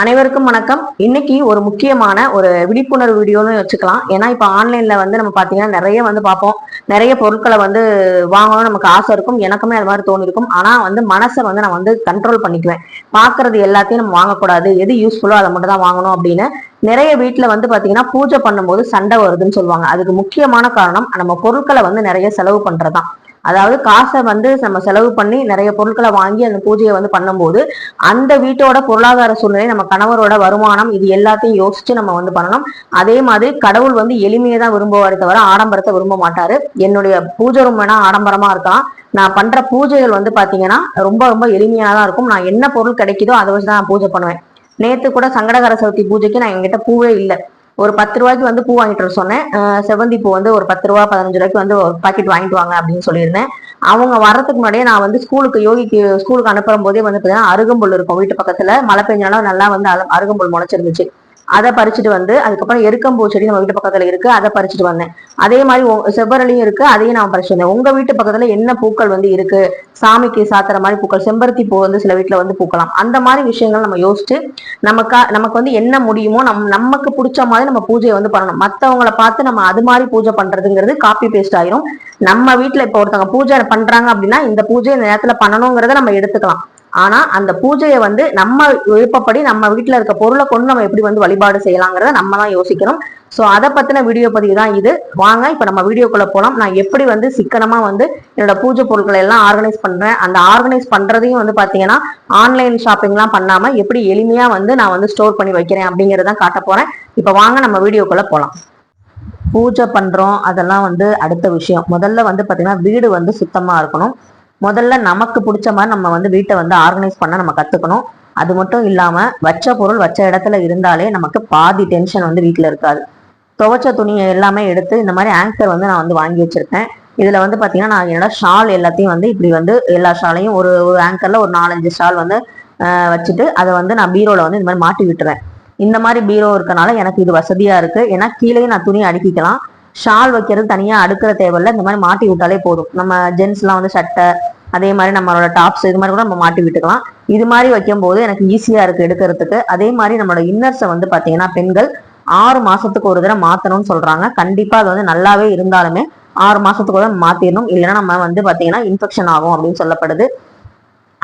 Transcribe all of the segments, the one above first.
அனைவருக்கும் வணக்கம். இன்னைக்கு ஒரு முக்கியமான ஒரு விழிப்புணர்வு வீடியோன்னு வச்சுக்கலாம். ஏன்னா இப்போ ஆன்லைன்ல வந்து நம்ம பார்த்தீங்கன்னா நிறைய வந்து பார்ப்போம் நிறைய பொருட்களை வந்து வாங்கணும்னு நமக்கு ஆசை இருக்கும். எனக்குமே அது மாதிரி தோணிருக்கும். ஆனால் வந்து மனசை வந்து நான் வந்து கண்ட்ரோல் பண்ணிக்குவேன். பார்க்கறது எல்லாத்தையும் நம்ம வாங்கக்கூடாது. எது யூஸ்ஃபுல்லோ அதை மட்டும் தான் வாங்கணும் அப்படின்னு நிறைய வீட்டில் வந்து பார்த்தீங்கன்னா பூஜை பண்ணும்போது சண்டை வருதுன்னு சொல்லுவாங்க. அதுக்கு முக்கியமான காரணம் நம்ம பொருட்களை வந்து நிறைய செலவு பண்றதுதான். அதாவது காசை வந்து நம்ம செலவு பண்ணி நிறைய பொருட்களை வாங்கி அந்த பூஜையை வந்து பண்ணும்போது அந்த வீட்டோட பொருளாதார சூழ்நிலை நம்ம கணவரோட வருமானம் இது எல்லாத்தையும் யோசிச்சு நம்ம வந்து பண்ணணும். அதே மாதிரி கடவுள் வந்து எளிமையை தான் விரும்புவாரே தவிர ஆடம்பரத்தை விரும்ப மாட்டாரு. என்னுடைய பூஜை ரூம் வேணா ஆடம்பரமா இருக்கலாம். நான் பண்ற பூஜைகள் வந்து பாத்தீங்கன்னா ரொம்ப ரொம்ப எளிமையா தான் இருக்கும். நான் என்ன பொருள் கிடைக்குதோ அதை வச்சு தான் நான் பூஜை பண்ணுவேன். நேத்து கூட சங்கடகர சதுர்த்தி பூஜைக்கு நான் எங்கிட்ட பூவே இல்லை. ஒரு பத்து ரூபாய்க்கு வந்து பூ வாங்கிட்டு வர சொன்னேன். செவ்வந்தி பூ வந்து ஒரு பத்து ரூபா பதினஞ்சு ரூபாய்க்கு வந்து ஒரு பாக்கெட் வாங்கிட்டு வாங்க அப்படின்னு சொல்லியிருந்தேன். அவங்க வர்றதுக்கு முன்னாடியே நான் வந்து ஸ்கூலுக்கு யோகிக்கு ஸ்கூலுக்கு அனுப்புற போதே வந்து பார்த்தீங்கன்னா அருகம்புல் இருக்கும். வீட்டு பக்கத்துல மழை பெஞ்சாலும் நல்லா வந்து அல- அருகம்புல் முளைச்சிருந்துச்சு. அதை பறிச்சுட்டு வந்து அதுக்கப்புறம் எருக்கம்பூ செடி நம்ம வீட்டு பக்கத்துல இருக்கு அதை பறிச்சுட்டு வந்தேன். அதே மாதிரி செவ்வரளியும் இருக்கு அதையும் நான் பறிச்சுட்டு வந்தேன். உங்க வீட்டு பக்கத்துல என்ன பூக்கள் வந்து இருக்கு? சாமிக்கு சாத்துற மாதிரி பூக்கள் செம்பருத்தி பூ வந்து சில வீட்டுல வந்து பூக்கலாம். அந்த மாதிரி விஷயங்கள் நம்ம யோசிச்சு நமக்கா நமக்கு வந்து என்ன முடியுமோ நம் நமக்கு பிடிச்ச மாதிரி நம்ம பூஜையை வந்து பண்ணணும். மத்தவங்களை பார்த்து நம்ம அது மாதிரி பூஜை பண்றதுங்கிறது காப்பி பேஸ்ட் ஆயிரும். நம்ம வீட்டுல இப்போ ஒருத்தவங்க பூஜை பண்றாங்க அப்படின்னா இந்த பூஜை இந்த நேரத்துல பண்ணணுங்கிறத நம்ம எடுத்துக்கலாம். ஆனா அந்த பூஜையை வந்து நம்ம விருப்பப்படி நம்ம வீட்டில் இருக்க பொருளை கொண்டு நம்ம எப்படி வந்து வழிபாடு செய்யலாங்கிறத நம்ம தான் யோசிக்கணும். ஸோ அதை பத்தின வீடியோ பதிவு தான் இது. வாங்க இப்போ நம்ம வீடியோக்குள்ள போகலாம் நான் எப்படி வந்து சிக்கனமா வந்து என்னோட பூஜை பொருட்களை எல்லாம் ஆர்கனைஸ் பண்றேன். அந்த ஆர்கனைஸ் பண்றதையும் வந்து பாத்தீங்கன்னா ஆன்லைன் ஷாப்பிங்லாம் பண்ணாம எப்படி எளிமையா வந்து நான் வந்து ஸ்டோர் பண்ணி வைக்கிறேன் அப்படிங்கறத காட்ட போறேன். இப்போ வாங்க நம்ம வீடியோக்குள்ள போகலாம் பூஜை பண்றோம். அதெல்லாம் வந்து அடுத்த விஷயம். முதல்ல வந்து பாத்தீங்கன்னா வீடு வந்து சுத்தமா இருக்கணும். முதல்ல நமக்கு பிடிச்ச மாதிரி நம்ம வந்து வீட்டை வந்து ஆர்கனைஸ் பண்ண நம்ம கற்றுக்கணும் அது மட்டும் இல்லாமல் வச்ச பொருள் வச்ச இடத்துல இருந்தாலே நமக்கு பாதி டென்ஷன் வந்து வீட்டில் இருக்காது. துவைச்ச துணியை எல்லாமே எடுத்து இந்த மாதிரி ஆங்கர் வந்து நான் வந்து வாங்கி வச்சுருக்கேன். இதில் வந்து பார்த்தீங்கன்னா நான் என்னோட ஷால் எல்லாத்தையும் வந்து இப்படி வந்து எல்லா ஷாலையும் ஒரு ஒரு ஆங்கரில் ஒரு நாலஞ்சு ஷால் வந்து வச்சுட்டு அதை வந்து நான் பீரோவில் வந்து இந்த மாதிரி மாட்டி விட்டுறேன் இந்த மாதிரி பீரோ இருக்கனால எனக்கு இது வசதியாக இருக்குது ஏன்னா கீழே நான் துணி அடுக்கிக்கலாம். ஷால் வைக்கிறது தனியாக அடுக்கிற தேவையில்ல இந்த மாதிரி மாட்டி விட்டாலே போதும். நம்ம ஜென்ஸ்லாம் வந்து சட்டை அதே மாதிரி நம்மளோட டாப்ஸ் இது மாதிரி கூட நம்ம மாட்டி விட்டுக்கலாம். இது மாதிரி வைக்கும்போது எனக்கு ஈஸியாக இருக்குது எடுக்கிறதுக்கு. அதே மாதிரி நம்மளோட இன்னர்ஸை வந்து பார்த்தீங்கன்னா பெண்கள் ஆறு மாதத்துக்கு ஒரு தடவை மாற்றணும்னு சொல்கிறாங்க கண்டிப்பாக அது வந்து நல்லாவே இருந்தாலுமே ஆறு மாதத்துக்கு ஒரு மாற்றிடணும் இல்லைன்னா நம்ம வந்து பார்த்தீங்கன்னா இன்ஃபெக்ஷன் ஆகும் அப்படின்னு சொல்லப்படுது.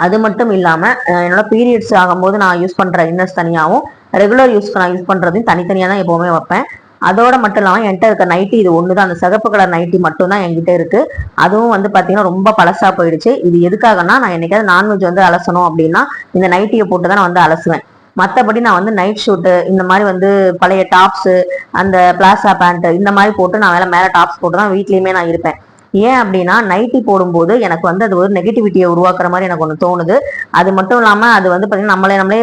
அது மட்டும் இல்லாமல் என்னோட பீரியட்ஸ் ஆகும்போது நான் யூஸ் பண்ணுற இன்னர்ஸ் தனியாகவும் ரெகுலர் யூஸ்க்கு நான் யூஸ் பண்ணுறதையும் தனித்தனியாக தான் எப்போவுமே வைப்பேன். அதோட மட்டும் இல்லாமல் என்கிட்ட இருக்க நைட்டி இது ஒன்று தான் அந்த சிகப்பு கலர் நைட்டி மட்டும்தான் என்கிட்ட இருக்கு. அதுவும் வந்து பார்த்தீங்கன்னா ரொம்ப பழசாக போயிடுச்சு. இது எதுக்காகனா நான் என்னைக்காவது நான்வெஜ் வந்து அலசணும் அப்படின்னா இந்த நைட்டியை போட்டு தான் நான் வந்து அலசுவேன். மற்றபடி நான் வந்து நைட் ஷூட்டு இந்த மாதிரி வந்து பழைய டாப்ஸு அந்த பிளாசா பேண்ட்டு இந்த மாதிரி போட்டு நான் வேலை மேலே டாப்ஸ் போட்டு தான் வீட்லேயுமே நான் இருப்பேன். ஏன் அப்படின்னா நைட்டி போடும்போது எனக்கு வந்து அது ஒரு நெகட்டிவிட்டியை உருவாக்குற மாதிரி எனக்கு ஒன்று தோணுது. அது மட்டும் இல்லாமல் அது வந்து பார்த்தீங்கன்னா நம்மளே நம்மளே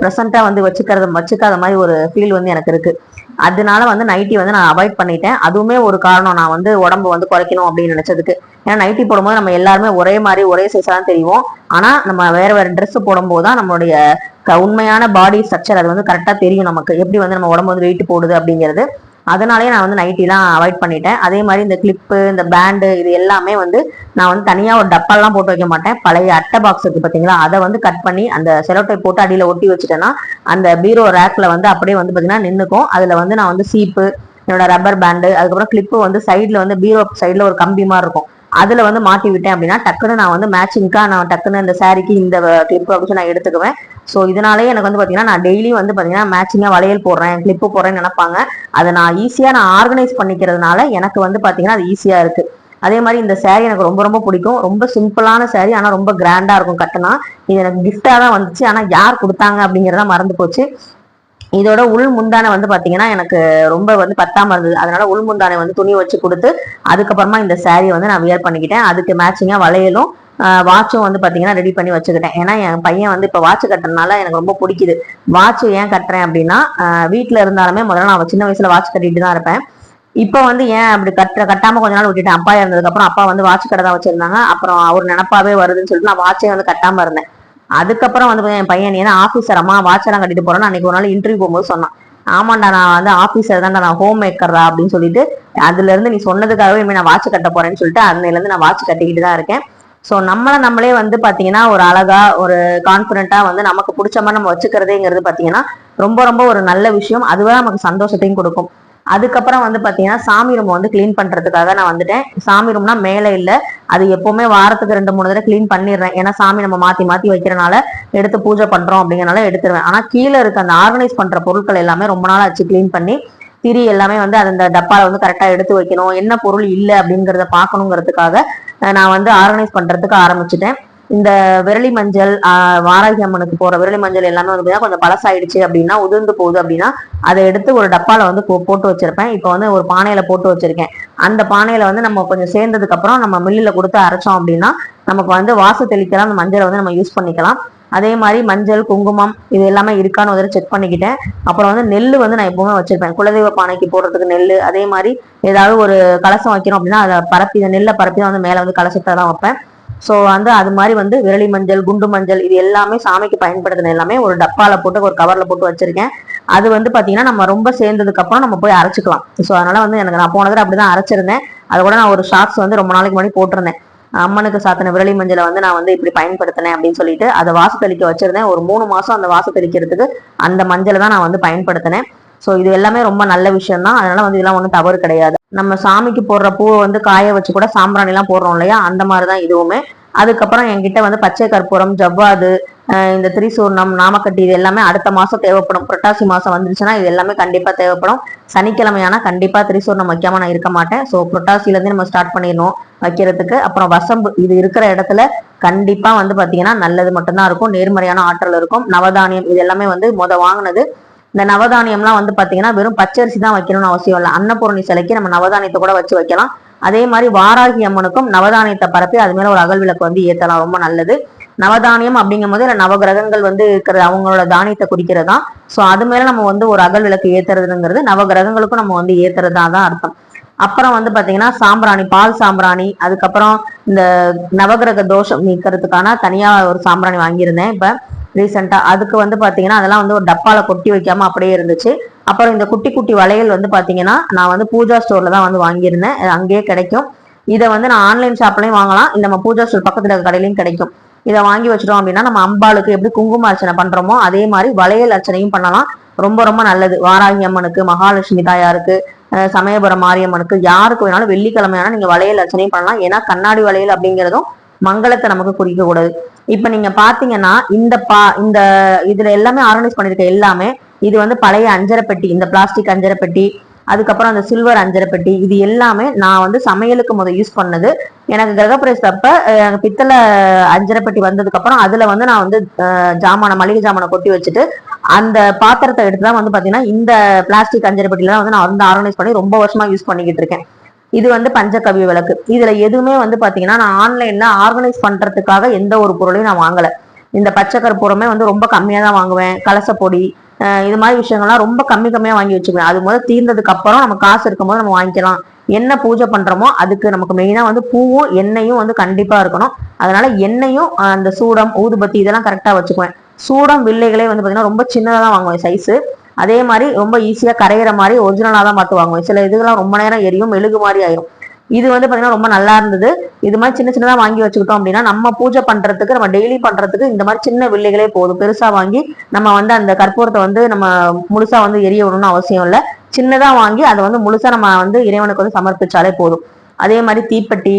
ப்ரெசண்ட்டாக வந்து வச்சுக்கிறது வச்சுக்காத மாதிரி ஒரு ஃபீல் வந்து எனக்கு இருக்குது அதனால வந்து நைட்டி வந்து நான் அவாய்ட் பண்ணிட்டேன். அதுவுமே ஒரு காரணம். நான் வந்து உடம்பு வந்து குறைக்கணும் அப்படின்னு நினைச்சதுக்கு. ஏன்னா நைட்டி போடும்போது நம்ம எல்லாருமே ஒரே மாதிரி ஒரே சைஸாக தான் தெரியும் ஆனால் நம்ம வேற வேற ட்ரெஸ் போடும்போது தான் நம்மளுடைய க- உண்மையான பாடி ஸ்ட்ரக்சர் அது வந்து கரெக்டாக தெரியும் நமக்கு. எப்படி வந்து நம்ம உடம்பு வந்து வெயிட் போடுது அப்படிங்கிறது. அதனாலேயே நான் வந்து நைட்டிலாம் அவாய்ட் பண்ணிட்டேன். அதே மாதிரி இந்த கிளிப்பு இந்த பேண்டு இது எல்லாமே வந்து நான் வந்து தனியாக ஒரு டப்பாலாம் போட்டு வைக்க மாட்டேன். பழைய அட்டை பாக்ஸ் இருக்குது பார்த்தீங்களா அதை வந்து கட் பண்ணி அந்த செலோட்டை போட்டு அடியில் ஒட்டி வச்சுட்டேன்னா அந்த பீரோ ரேக்கில் வந்து அப்படியே வந்து பார்த்தீங்கன்னா நின்றுக்கும் அதில் வந்து நான் வந்து சீப்பு என்னோட ரப்பர் பேண்டு அதுக்கப்புறம் கிளிப்பு வந்து சைடில் வந்து பீரோ சைடில் ஒரு கம்பி மாதிரி இருக்கும். அதில் வந்து மாட்டி விட்டேன் அப்படின்னா டக்குன்னு நான் வந்து மேட்சிங்காக நான் டக்குன்னு இந்த சாரிக்கு இந்த கிளிப்பு அப்படின்னு சொல்லி நான் எடுத்துக்குவேன். ஸோ இதனாலேயே எனக்கு வந்து பார்த்தீங்கன்னா நான் டெய்லி வந்து பார்த்தீங்கன்னா மேட்சிங்காக வளையல் போடுறேன் கிளிப்பு போடுறேன்னு நினைப்பாங்க. அதை நான் ஈஸியாக நான் ஆர்கனைஸ் பண்ணிக்கிறதுனால எனக்கு வந்து பார்த்தீங்கன்னா அது ஈஸியாக இருக்குது அதே மாதிரி இந்த சேரீ எனக்கு ரொம்ப ரொம்ப பிடிக்கும். ரொம்ப சிம்பிளான சேரீ ஆனால் ரொம்ப கிராண்டாக இருக்கும் கட்டினா. இது எனக்கு கிஃப்டாக தான் வந்துச்சு. ஆனால் யார் கொடுத்தாங்க அப்படிங்கிறத மறந்து போச்சு. இதோட உள் முந்தானை வந்து பாத்தீங்கன்னா எனக்கு ரொம்ப வந்து பத்தாம இருந்தது. அதனால உள் முந்தானை வந்து துணி வச்சு கொடுத்து அதுக்கப்புறமா இந்த saree வந்து நான் வியர் பண்ணிக்கிட்டேன். அதுக்கு மேட்சிங்கா வளையலும் வாட்சும் வந்து பார்த்தீங்கன்னா ரெடி பண்ணி வச்சுக்கிட்டேன். ஏன்னா என் பையன் வந்து இப்போ வாட்ச் கட்டுறதுனால எனக்கு ரொம்ப பிடிக்குது. வாட்ச் ஏன் கட்டுறேன் அப்படின்னா வீட்டில் இருந்தாலுமே முதல்ல நான் சின்ன வயசில் வாட்ச் கட்டிட்டு தான் இருப்பேன். இப்போ வந்து ஏன் அப்படி கட்டுற கட்டாமல் கொஞ்ச நாள் விட்டுட்டேன். அப்பா இருந்ததுக்கப்புறம் அப்பா வந்து வாட்ச் கடை தான் வச்சுருந்தாங்க. அப்புறம் அவர் நினப்பாவே வருதுன்னு சொல்லிட்டு நான் வாட்சே வந்து கட்டாமல் இருந்தேன். அதுக்கப்புறம் வந்து என் பையன் நீ ஆஃபீஸர் அம்மா வாட்ச் எல்லாம் கட்டிட்டு போறேன்னு? அன்றைக்கி ஒரு நாள் இன்டர்வியூ போகும்போது சொன்னான். ஆமாண்டா நான் வந்து ஆஃபீஸர் தான்டா நான் ஹோம் மேக்கர்டா அப்படின்னு சொல்லிட்டு அதுலேருந்து நீ சொன்னதுக்காகவே இனிமேல் நான் வாட்ச் கட்ட போகிறேன்னு சொல்லிட்டு அன்னையிலேருந்து நான் வாட்ச் கட்டிக்கிட்டு தான் இருக்கேன். ஸோ நம்மளை நம்மளே வந்து பார்த்தீங்கன்னா ஒரு அழகா ஒரு கான்ஃபிடென்ட்டாக வந்து நமக்கு பிடிச்ச மாதிரி நம்ம வச்சுக்கிறதுங்கிறது பார்த்தீங்கன்னா ரொம்ப ரொம்ப ஒரு நல்ல விஷயம். அதுவே நமக்கு சந்தோஷத்தையும் கொடுக்கும். அதுக்கப்புறம் வந்து பார்த்தீங்கன்னா சாமி ரூம் வந்து க்ளீன் பண்ணுறதுக்காக நான் வந்துட்டேன். சாமி ரூம்னா மேலே இல்லை. அது எப்போவுமே வாரத்துக்கு ரெண்டு மூணு தடவை க்ளீன் பண்ணிடுறேன். ஏன்னா சாமி நம்ம மாற்றி மாற்றி வைக்கிறனால எடுத்து பூஜை பண்ணுறோம் அப்படிங்கிறனால எடுத்துருவேன். ஆனால் கீழே இருக்க அந்த ஆர்கனைஸ் பண்ணுற பொருட்கள் எல்லாமே ரொம்ப நாள் ஆச்சு க்ளீன் பண்ணி திரி எல்லாமே வந்து அந்த டப்பால வந்து கரெக்டா எடுத்து வைக்கணும். என்ன பொருள் இல்லை அப்படிங்கிறத பார்க்கணுங்கிறதுக்காக நான் வந்து ஆர்கனைஸ் பண்றதுக்கு ஆரம்பிச்சிட்டேன். இந்த விரலி மஞ்சள் வாராகி அம்மனுக்கு போற விரலி மஞ்சள் எல்லாமே வந்து கொஞ்சம் பழசாயிடுச்சு அப்படின்னா உதிர்ந்து போகுது அப்படின்னா அதை எடுத்து ஒரு டப்பால வந்து போட்டு வச்சிருப்பேன். இப்போ வந்து ஒரு பானையில போட்டு வச்சிருக்கேன். அந்த பானையில வந்து நம்ம கொஞ்சம் சேர்ந்ததுக்கு அப்புறம் நம்ம மில்லில் கொடுத்து அரைச்சோம் அப்படின்னா நமக்கு வந்து வாசு தெளிக்கலாம் அந்த மஞ்சளை வந்து நம்ம யூஸ் பண்ணிக்கலாம். அதே மாதிரி மஞ்சள் குங்குமம் இது எல்லாமே இருக்கான்னு ஒரு செக் பண்ணிக்கிட்டேன். அப்புறம் வந்து நெல் வந்து நான் எப்பவுமே வச்சிருப்பேன். குலதெய்வ பானைக்கு போடுறதுக்கு நெல் அதே மாதிரி ஏதாவது ஒரு கலசம் வைக்கணும் அப்படின்னா அதை பரப்பி நெல்லை பரப்பி தான் வந்து மேலே வந்து கலசத்தை தான் வைப்பேன். ஸோ வந்து அது மாதிரி வந்து விரலி மஞ்சள் குண்டு மஞ்சள் இது எல்லாமே சாமிக்கு பயன்படுத்தின எல்லாமே ஒரு டப்பாவில் போட்டு ஒரு கவரில் போட்டு வச்சிருக்கேன். அது வந்து பார்த்தீங்கன்னா நம்ம ரொம்ப சேர்ந்ததுக்கு அப்புறம் நம்ம போய் அரைச்சிக்கலாம். ஸோ அதனால வந்து எனக்கு நான் போனதில் அப்படிதான் அரைச்சிருந்தேன். அது கூட நான் ஒரு ஷார்ட்ஸ் வந்து ரொம்ப நாளைக்கு முன்னாடி போட்டிருந்தேன். அம்மனுக்கு சாத்தின விரலி மஞ்சளை வந்து நான் வந்து இப்படி பயன்படுத்தினேன் அப்படின்னு சொல்லிட்டு அதை வாசு தெளிக்க வச்சிருந்தேன். ஒரு மூணு மாசம் அந்த வாசு தெளிக்கிறதுக்கு அந்த மஞ்சளை தான் நான் வந்து பயன்படுத்தினேன். ஸோ இது எல்லாமே ரொம்ப நல்ல விஷயம் தான் அதனால வந்து இதெல்லாம் ஒன்றும் தவறு கிடையாது. நம்ம சாமிக்கு போடுற பூவை வந்து காய வச்சு கூட சாம்பிராணி எல்லாம் போடுறோம் இல்லையா? அந்த மாதிரி தான் இதுவுமே. அதுக்கப்புறம் என்கிட்ட வந்து பச்சை கற்பூரம் ஜவ்வாது இந்த திரிசூர்ணம் நாமக்கட்டி இது எல்லாமே அடுத்த மாதம் தேவைப்படும். புரட்டாசி மாதம் வந்துருச்சுன்னா இது எல்லாமே கண்டிப்பாக தேவைப்படும். சனிக்கிழமை ஆனால் கண்டிப்பாக திரிசூர்ணம் வைக்காம நான் இருக்க மாட்டேன். ஸோ புரட்டாசிலேருந்து நம்ம ஸ்டார்ட் பண்ணிடணும் வைக்கிறதுக்கு. அப்புறம் வசம்பு இது இருக்கிற இடத்துல கண்டிப்பாக வந்து பார்த்தீங்கன்னா நல்லது மட்டும்தான் இருக்கும். நேர்மறையான ஆற்றல் இருக்கும். நவதானியம் இது எல்லாமே வந்து முத வாங்கினது. இந்த நவதானியம்லாம் வந்து பார்த்தீங்கன்னா வெறும் பச்சரிசி தான் வைக்கணும்னு அவசியம் இல்லை. அன்னபூரணி சிலைக்கு நம்ம நவதானியத்தை கூட வச்சு வைக்கலாம். அதே மாதிரி வாராகி அம்மனுக்கும் நவதானியத்தை பரப்பி அது மேல ஒரு அகல் விளக்கு வந்து ஏத்தலாம் ரொம்ப நல்லது. நவதானியம் அப்படிங்கும் போது நவகிரகங்கள் வந்து இருக்கிற அவங்களோட தானியத்தை குறிக்கிறதா சோ அது மேல நம்ம வந்து ஒரு அகல் விளக்கு ஏத்துறதுங்கிறது நவகிரகங்களுக்கும் நம்ம வந்து ஏத்துறதா தான் அர்த்தம். அப்புறம் வந்து பாத்தீங்கன்னா சாம்பிராணி பால் சாம்பிராணி அதுக்கப்புறம் இந்த நவகிரக தோஷம் நீக்கிறதுக்கான தனியா ஒரு சாம்பிராணி வாங்கியிருந்தேன். இப்ப ரீசெண்டாக அதுக்கு வந்து பார்த்தீங்கன்னா அதெல்லாம் வந்து ஒரு டப்பாவில் கொட்டி வைக்காமல் அப்படியே இருந்துச்சு. அப்புறம் இந்த குட்டி குட்டி வளையல் வந்து பார்த்தீங்கன்னா நான் வந்து பூஜா ஸ்டோரில் தான் வந்து வாங்கியிருந்தேன். அங்கேயே கிடைக்கும். இதை வந்து நான் ஆன்லைன் ஷாப்லையும் வாங்கலாம். இந்த நம்ம பூஜா ஸ்டோர் பக்கத்தில் இருக்க கடையிலையும் கிடைக்கும். இதை வாங்கி வச்சிட்டோம் அப்படின்னா நம்ம அம்பாளுக்கு எப்படி குங்கும அர்ச்சனை பண்ணுறோமோ அதே மாதிரி வளையல் அர்ச்சனையும் பண்ணலாம். ரொம்ப ரொம்ப நல்லது. வாராகி அம்மனுக்கு மகாலட்சுமி தாயாருக்கு சமயபுரம் மாரியம்மனுக்கு யாருக்கு வேணாலும் வெள்ளிக்கிழமையான நீங்கள் வளையல் அர்ச்சனையும் பண்ணலாம். ஏன்னா கண்ணாடி வளையல் அப்படிங்கிறதும் மங்களத்தை நமக்கு குறிக்கக்கூடாது. இப்ப நீங்க பாத்தீங்கன்னா இந்த பா இந்த இதுல எல்லாமே ஆர்கனைஸ் பண்ணிருக்க எல்லாமே இது வந்து பழைய அஞ்சரை பெட்டி இந்த பிளாஸ்டிக் அஞ்சரை பெட்டி அதுக்கப்புறம் அந்த சில்வர் அஞ்சரை பெட்டி இது எல்லாமே நான் வந்து சமையலுக்கு முதல் யூஸ் பண்ணது. எனக்கு கிரகப்பிரவேசப்ப எனக்கு பித்தளை அஞ்சரை பெட்டி வந்ததுக்கு அப்புறம் அதுல வந்து நான் வந்து ஜாமான மளிகை ஜாமானை கொட்டி வச்சுட்டு அந்த பாத்திரத்தை எடுத்து தான் வந்து பாத்தீங்கன்னா இந்த பிளாஸ்டிக் அஞ்சரை பெட்டில வந்து நான் வந்து ஆர்கனைஸ் பண்ணி ரொம்ப வருஷமா யூஸ் பண்ணிக்கிட்டு இருக்கேன். இது வந்து பஞ்சகவி விளக்கு. இதுல எதுவுமே வந்து பாத்தீங்கன்னா நான் ஆன்லைன்ல ஆர்கனைஸ் பண்றதுக்காக எந்த ஒரு பொருளையும் நான் வாங்கல. இந்த பச்சை கற்பூரமே வந்து ரொம்ப கம்மியா தான் வாங்குவேன். கலசப்பொடி இது மாதிரி விஷயங்கள்லாம் ரொம்ப கம்மி கம்மியா வாங்கி வச்சுக்குவேன். அது முதல் தீர்ந்ததுக்கு அப்புறம் நம்ம காசு இருக்கும் போது நம்ம வாங்கிக்கலாம். என்ன பூஜை பண்றோமோ அதுக்கு நமக்கு மெயினா வந்து பூவும் எண்ணெயும் வந்து கண்டிப்பா இருக்கணும். அதனால எண்ணெயும் அந்த சூடம் ஊதுபத்தி இதெல்லாம் கரெக்டா வச்சுக்குவேன். சூடம் வில்லைகளே வந்து பாத்தீங்கன்னா ரொம்ப சின்னதா தான் வாங்குவேன் சைஸு அதே மாதிரி ரொம்ப ஈஸியாக கரையிற மாதிரி ஒரிஜினலாக தான் பார்த்து வாங்குவேன் சில இதுகள்லாம் ரொம்ப நேரம் எரியும் மெழுகு மாதிரி ஆயிரும். இது வந்து பார்த்தீங்கன்னா ரொம்ப நல்லா இருந்தது. இது மாதிரி சின்ன சின்னதாக வாங்கி வச்சுக்கிட்டோம் அப்படின்னா நம்ம பூஜை பண்ணுறதுக்கு நம்ம டெய்லி பண்ணுறதுக்கு இந்த மாதிரி சின்ன வில்லைகளே போதும். பெருசாக வாங்கி நம்ம வந்து அந்த கற்பூரத்தை வந்து நம்ம முழுசாக வந்து எரிய விடணும்னு அவசியம் இல்லை. சின்னதாக வாங்கி அதை வந்து முழுசாக நம்ம வந்து இறைவனுக்கு வந்து சமர்ப்பிச்சாலே போதும். அதே மாதிரி தீப்பெட்டி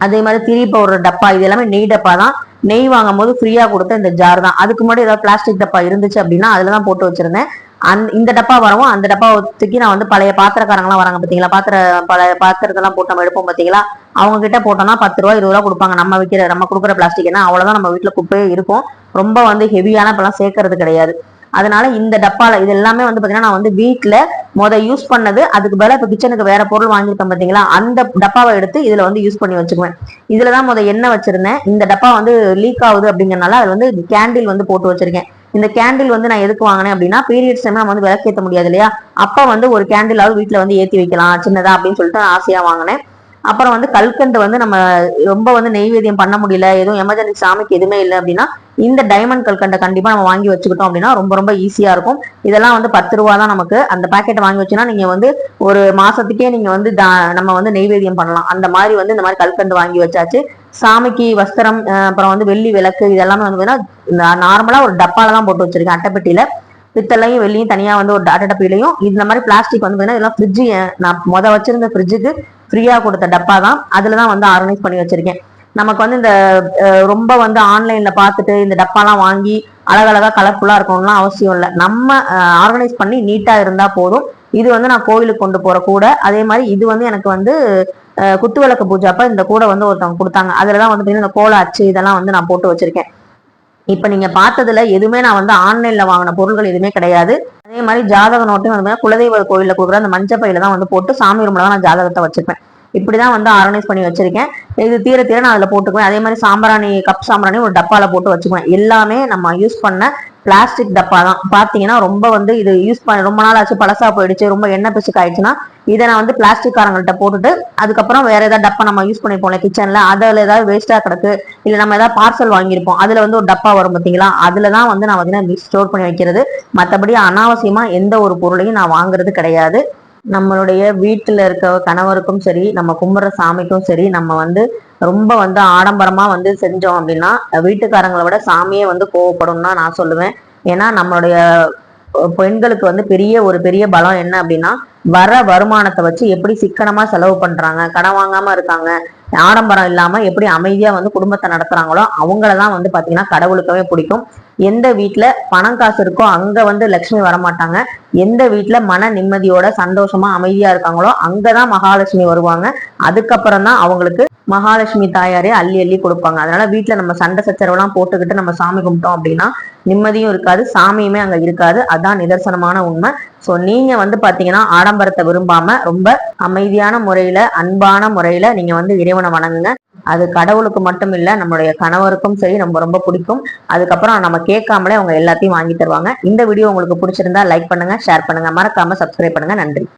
அதே மாதிரி திரி பவுடர் டப்பா இது எல்லாமே நெய் டப்பா தான் நெய் வாங்கும் போது ஃப்ரீயா கொடுத்த இந்த ஜார் தான். அதுக்கு முன்னாடி ஏதாவது பிளாஸ்டிக் டப்பா இருந்துச்சு அப்படின்னா அதுல தான் போட்டு வச்சிருந்தேன். அந் இந்த டப்பா வரவும் அந்த டப்பா தூக்கி நான் வந்து பழைய பாத்திரக்காரங்களாம் வராங்க பாத்தீங்களா? பாத்திர பழைய பாத்திரத்தெல்லாம் போட்டு நம்ம எடுப்போம் பாத்தீங்களா? அவங்க கிட்ட போட்டோம்னா பத்து ரூபா இருபது ரூபா கொடுப்பாங்க. நம்ம விற்கிற நம்ம கொடுக்குற பிளாஸ்டிக் என்ன அவ்வளவுதான் நம்ம வீட்டுல குப்பையே இருக்கும். ரொம்ப வந்து ஹெவியான இப்பெல்லாம் சேர்க்கறது கிடையாது. அதனால இந்த டப்பால இது எல்லாமே வந்து பாத்தீங்கன்னா நான் வந்து வீட்டுல முத யூஸ் பண்ணது அதுக்கு பதிலாக இப்ப கிச்சனுக்கு வேற பொருள் வாங்கியிருக்கேன் பாத்தீங்களா? அந்த டப்பாவை எடுத்து இதுல வந்து யூஸ் பண்ணி வச்சுக்குவேன். இதுலதான் முத எண்ணெய் வச்சிருந்தேன். இந்த டப்பா வந்து லீக் ஆகுது அப்படிங்கறனால அது வந்து கேண்டில் வந்து போட்டு வச்சிருக்கேன். இந்த கேண்டில் வந்து நான் எதுக்கு வாங்கினேன் அப்படின்னா பீரியட்ஸ் டைம் நம்ம வந்து விளக்கேற்ற முடியாது இல்லையா? அப்ப வந்து ஒரு கேண்டிலாவது வீட்டுல வந்து ஏத்தி வைக்கலாம் சின்னதா அப்படின்னு சொல்லிட்டு ஆசையா வாங்கினேன். அப்புறம் வந்து கல்கண்டு வந்து நம்ம ரொம்ப வந்து நெய்வேதியம் பண்ண முடியல எதுவும் எமர்ஜென்சி சாமிக்கு எதுவுமே இல்லை அப்படின்னா இந்த டைமண்ட் கல்கண்டை கண்டிப்பாக நம்ம வாங்கி வச்சுக்கிட்டோம் அப்படின்னா ரொம்ப ரொம்ப ஈஸியாக இருக்கும். இதெல்லாம் வந்து பத்து ரூபா தான் நமக்கு. அந்த பாக்கெட்டை வாங்கி வச்சுன்னா நீங்கள் வந்து ஒரு மாதத்துக்கே நீங்கள் வந்து நம்ம வந்து நெய்வேதியம் பண்ணலாம். அந்த மாதிரி வந்து இந்த மாதிரி கல்கண்டு வாங்கி வச்சாச்சு. சாமிக்கு வஸ்திரம் அப்புறம் வந்து வெள்ளி விளக்கு இதெல்லாமே வந்து பார்த்தீங்கன்னா நார்மலாக ஒரு டப்பால தான் போட்டு வச்சிருக்கேன் அட்டைப்பெட்டியில். பித்தளையும் வெளியும் தனியா வந்து ஒரு டாட்டா டப்பிலையும் இந்த மாதிரி பிளாஸ்டிக் வந்து பார்த்தீங்கன்னா இதெல்லாம் ஃப்ரிட்ஜு நான் முத வச்சிருந்த ஃப்ரிட்ஜுக்கு ஃப்ரீயா கொடுத்த டப்பா தான். அதுல தான் வந்து ஆர்கனைஸ் பண்ணி வச்சிருக்கேன். நமக்கு வந்து இந்த ரொம்ப வந்து ஆன்லைன்ல பார்த்துட்டு இந்த டப்பாலாம் வாங்கி அழகழகா கலர்ஃபுல்லா இருக்கணும்லாம் அவசியம் இல்லை. நம்ம ஆர்கனைஸ் பண்ணி நீட்டா இருந்தா போதும். இது வந்து நான் கோவிலுக்கு கொண்டு போற கூட. அதே மாதிரி இது வந்து எனக்கு வந்து குத்து குத்துவிளக்கு பூஜை அப்ப இந்த கூட வந்து ஒருத்தவங்க கொடுத்தாங்க. அதுலதான் வந்து பார்த்தீங்கன்னா இந்த கோல அச்சு இதெல்லாம் வந்து நான் போட்டு வச்சிருக்கேன். இப்போ நீங்க பார்த்ததுல எதுவுமே நான் வந்து ஆன்லைன்ல வாங்கின பொருட்கள் எதுவுமே கிடையாது. அதே மாதிரி ஜாதக நோட்டும் வந்து குலதெய்வ கோயிலில் கொடுக்குற அந்த மஞ்சள் பையில தான் வந்து போட்டு சாமி ரூம்ல தான் நான் ஜாதகத்தை இப்படி இப்படிதான் வந்து ஆர்கனைஸ் பண்ணி வச்சிருக்கேன். இது தீர தீர நான் அதில் போட்டுக்குவேன். அதே மாதிரி சாம்பிராணி கப் சாம்பிராணி ஒரு டப்பாவில் போட்டு வச்சுக்குவேன். எல்லாமே நம்ம யூஸ் பண்ண பிளாஸ்டிக் டப்பா தான் பார்த்தீங்கன்னா ரொம்ப வந்து இது யூஸ் பண்ண ரொம்ப நாள் ஆச்சு பழசா போயிடுச்சு ரொம்ப எண்ணெய் பிசுக்கு ஆயிடுச்சுன்னா இதை நான் வந்து பிளாஸ்டிக் காரங்கள்ட்ட போட்டுட்டு அதுக்கப்புறம் வேற ஏதாவது டப்பா நம்ம யூஸ் பண்ணிப்போம்ல கிச்சன்ல அதில் ஏதாவது வேஸ்டா கிடக்கு இல்ல நம்ம ஏதாவது பார்சல் வாங்கியிருப்போம் அதுல வந்து ஒரு டப்பா வரும் பார்த்தீங்களா அதுல தான் வந்து நான் வந்து ஸ்டோர் பண்ணி வைக்கிறது. மற்றபடி அனாவசியமா எந்த ஒரு பொருளையும் நான் வாங்குறது கிடையாது. நம்மளுடைய வீட்டுல இருக்க கணவருக்கும் சரி நம்ம கும்புற சாமிக்கும் சரி நம்ம வந்து ரொம்ப வந்து ஆடம்பரமா வந்து செஞ்சோம் அப்படின்னா வீட்டுக்காரங்களை விட சாமியே வந்து கோவப்படும் தான் நான் சொல்லுவேன். ஏன்னா நம்மளுடைய பெண்களுக்கு வந்து பெரிய ஒரு பெரிய பலம் என்ன அப்படின்னா வர வருமானத்தை வச்சு எப்படி சிக்கனமா செலவு பண்றாங்க கடன் வாங்காம இருக்காங்க ஆடம்பரம் இல்லாம எப்படி அமைதியா வந்து குடும்பத்தை நடத்துறாங்களோ அவங்களதான் வந்து பாத்தீங்கன்னா கடவுளுக்கவே பிடிக்கும். எந்த வீட்டில் பணம் காசு இருக்கோ அங்க வந்து லட்சுமி வரமாட்டாங்க. எந்த வீட்டில் மன நிம்மதியோட சந்தோஷமா அமைதியா இருக்காங்களோ அங்கதான் மகாலட்சுமி வருவாங்க. அதுக்கப்புறம் தான் அவங்களுக்கு மகாலட்சுமி தாயாரே அள்ளி அள்ளி கொடுப்பாங்க. அதனால வீட்டுல நம்ம சண்டை சச்சரவெல்லாம் போட்டுக்கிட்டு நம்ம சாமி கும்பிட்டோம் அப்படின்னா நிம்மதியும் இருக்காது சாமியுமே அங்க இருக்காது. அதான் நிதர்சனமான உண்மை. சோ நீங்க வந்து பாத்தீங்கன்னா ஆடம்பரத்தை விரும்பாம ரொம்ப அமைதியான முறையில அன்பான முறையில நீங்க வந்து இறைவனை வணங்குங்க. அது கடவுளுக்கு மட்டும் இல்ல நம்மளுடைய கணவருக்கும் சரி நம்ம ரொம்ப பிடிக்கும். அதுக்கப்புறம் நம்ம கேட்காமலே அவங்க எல்லாத்தையும் வாங்கி தருவாங்க. இந்த வீடியோ உங்களுக்கு பிடிச்சிருந்தா லைக் பண்ணுங்க ஷேர் பண்ணுங்க. மறக்காம சப்ஸ்கிரைப் பண்ணுங்க. நன்றி.